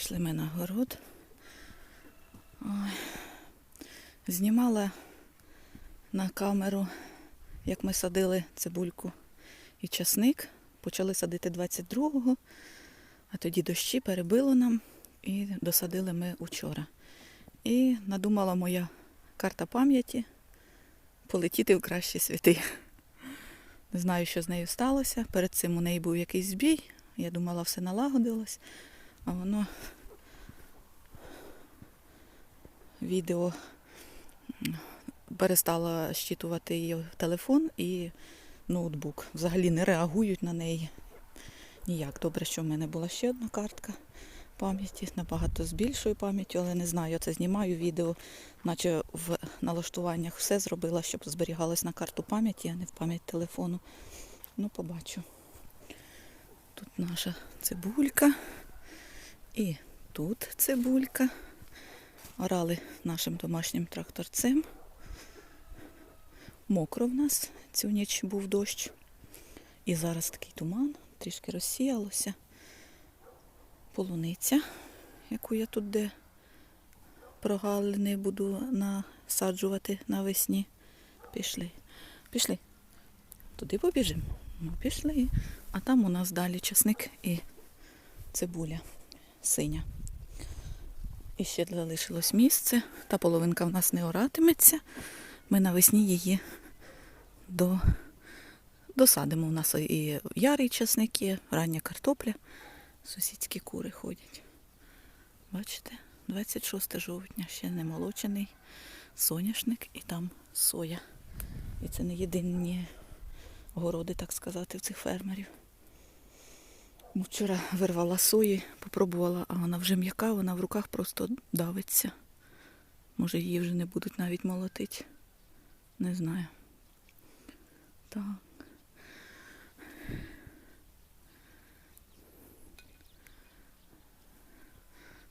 Вийшли ми на город. Ой. Знімала на камеру, як ми садили цибульку і часник. Почали садити 22-го, а тоді дощі перебило нам і досадили ми учора. І надумала моя карта пам'яті полетіти в кращі світи. Не знаю, що з нею сталося. Перед цим у неї був якийсь збій. Я думала, все налагодилось, а воно відео м, перестала щитувати її телефон і ноутбук. Взагалі не реагують на неї ніяк. Добре, що в мене була ще одна картка пам'яті, набагато з більшою пам'яттю, але не знаю, я це знімаю відео, наче в налаштуваннях все зробила, щоб зберігалось на карту пам'яті, а не в пам'ять телефону. Ну, побачу. Тут наша цибулька. І тут цибулька. Орали нашим домашнім тракторцем. Мокро в нас. Цю ніч був дощ. І зараз такий туман, трішки розсіялося. Полуниця, яку я тут де прогалини буду насаджувати навесні. Пішли. Пішли. Туди побіжимо. Ну, пішли. А там у нас далі часник і цибуля синя. І ще залишилось місце. Та половинка в нас не оратиметься. Ми навесні її до... досадимо. У нас і ярий часник є, рання картопля. Сусідські кури ходять. Бачите, 26 жовтня, ще не молочений соняшник і там соя. І це не єдині городи, так сказати, в цих фермерів. Вчора вирвала сої, попробувала, а вона вже м'яка, вона в руках просто давиться. Може її вже не будуть навіть молотити. Не знаю. Так.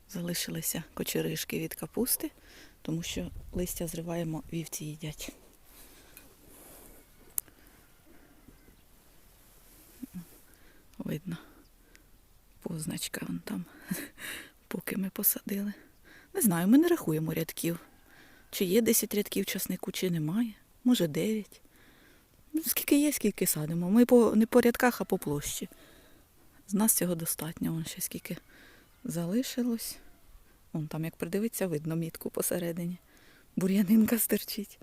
Залишилися кочеришки від капусти, тому що листя зриваємо, вівці їдять. Видно. Позначка вон там, поки ми посадили. Не знаю, ми не рахуємо рядків. Чи є 10 рядків часнику, чи немає. Може 9. Ну, Скільки є, скільки садимо. Ми по, не по рядках, а по площі. З нас цього достатньо. Вон ще скільки залишилось. Вон там, як придивиться, видно мітку посередині. Бур'янинка стерчить.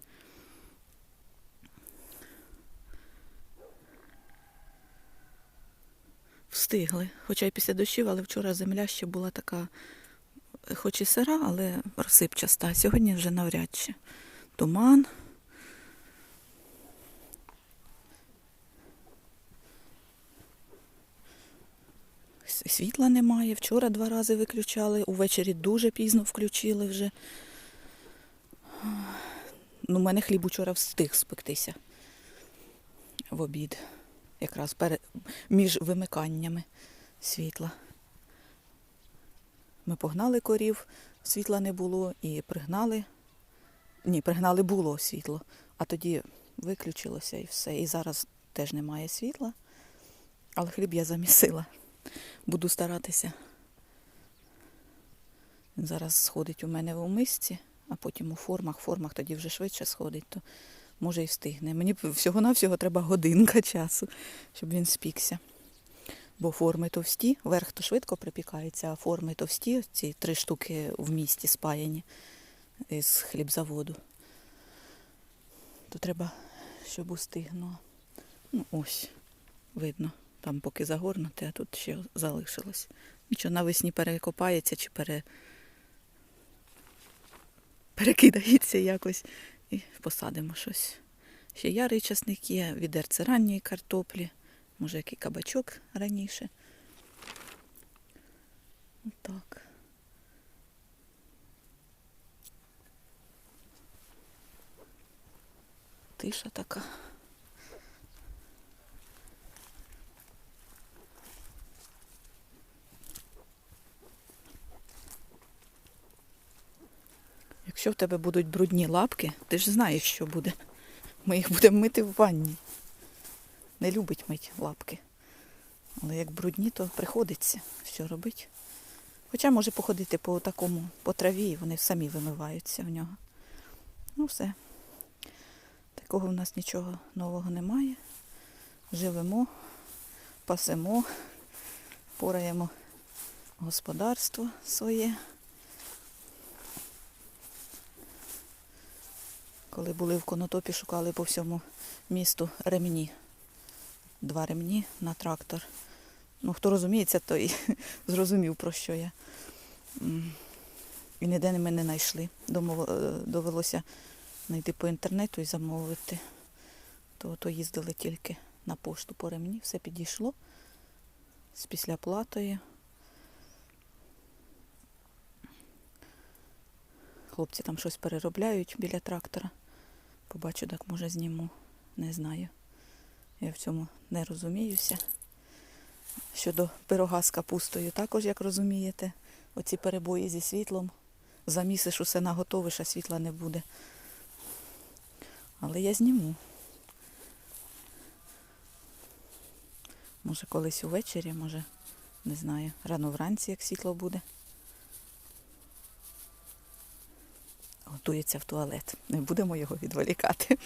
Встигли. Хоча й після дощів, але вчора земля ще була така, е, хоч і сира, але розсипчаста. Сьогодні вже навряд чи. Туман. Світла немає. Вчора два рази виключали, увечері дуже пізно включили вже. Ну, у мене хліб учора встиг спектися в обід. Якраз між вимиканнями світла. Ми погнали корів, світла не було, і пригнали. Ні, пригнали було світло, а тоді виключилося і все. І зараз теж немає світла. Але хліб я замісила. Буду старатися. Він зараз сходить у мене у мисці, а потім у формах. В формах тоді вже швидше сходить, то може і встигне. Мені всього-навсього треба годинка часу, щоб він спікся. Бо форми товсті, верх то швидко припікається, а форми товсті, ці три штуки в місті спаяні з хлібзаводу. То треба, щоб устигнуло. Ну, ось, видно. Там поки загорнути, а тут ще залишилось. Нічого навесні перекопається чи пере... перекидається якось і посадимо щось. Ще ярий часник є, відерце ранньої картоплі, може який кабачок раніше. Отак. Тиша така. Якщо в тебе будуть брудні лапки, ти ж знаєш, що буде. Ми їх будемо мити в ванні. Не любить мити лапки. Але як брудні, то приходиться. Що робити? Хоча може походити по такому, по траві, і вони самі вимиваються в нього. Ну все. Такого в нас нічого нового немає. Живемо, пасемо, пораємо господарство своє. Коли були в конотопі, шукали по всьому місту ремні. Два ремні на трактор. Ну, хто розуміється, той зрозумів, про що я. І ніде ми не знайшли. Е, Довелося знайти по інтернету і замовити. То, то їздили тільки на пошту по ремні, все підійшло з післяплатою. Хлопці там щось переробляють біля трактора. Побачу, так може зніму. Не знаю. Я в цьому не розуміюся. Щодо пирога з капустою, також, як розумієте, оці перебої зі світлом. Замісиш усе наготовиш, а світла не буде. Але я зніму. Може, колись увечері, може, не знаю, рано вранці, як світло буде. Готується в туалет. Не будемо його відволікати.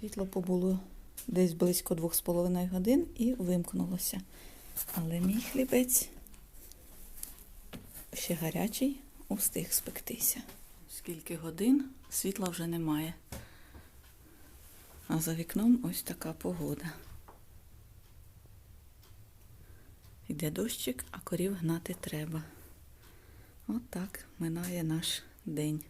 Світло побуло десь близько двох з половиною годин і вимкнулося. Але мій хлібець ще гарячий, устиг спектися. Скільки годин світла вже немає. А за вікном ось така погода. Йде дощик, а корів гнати треба. От минає наш день.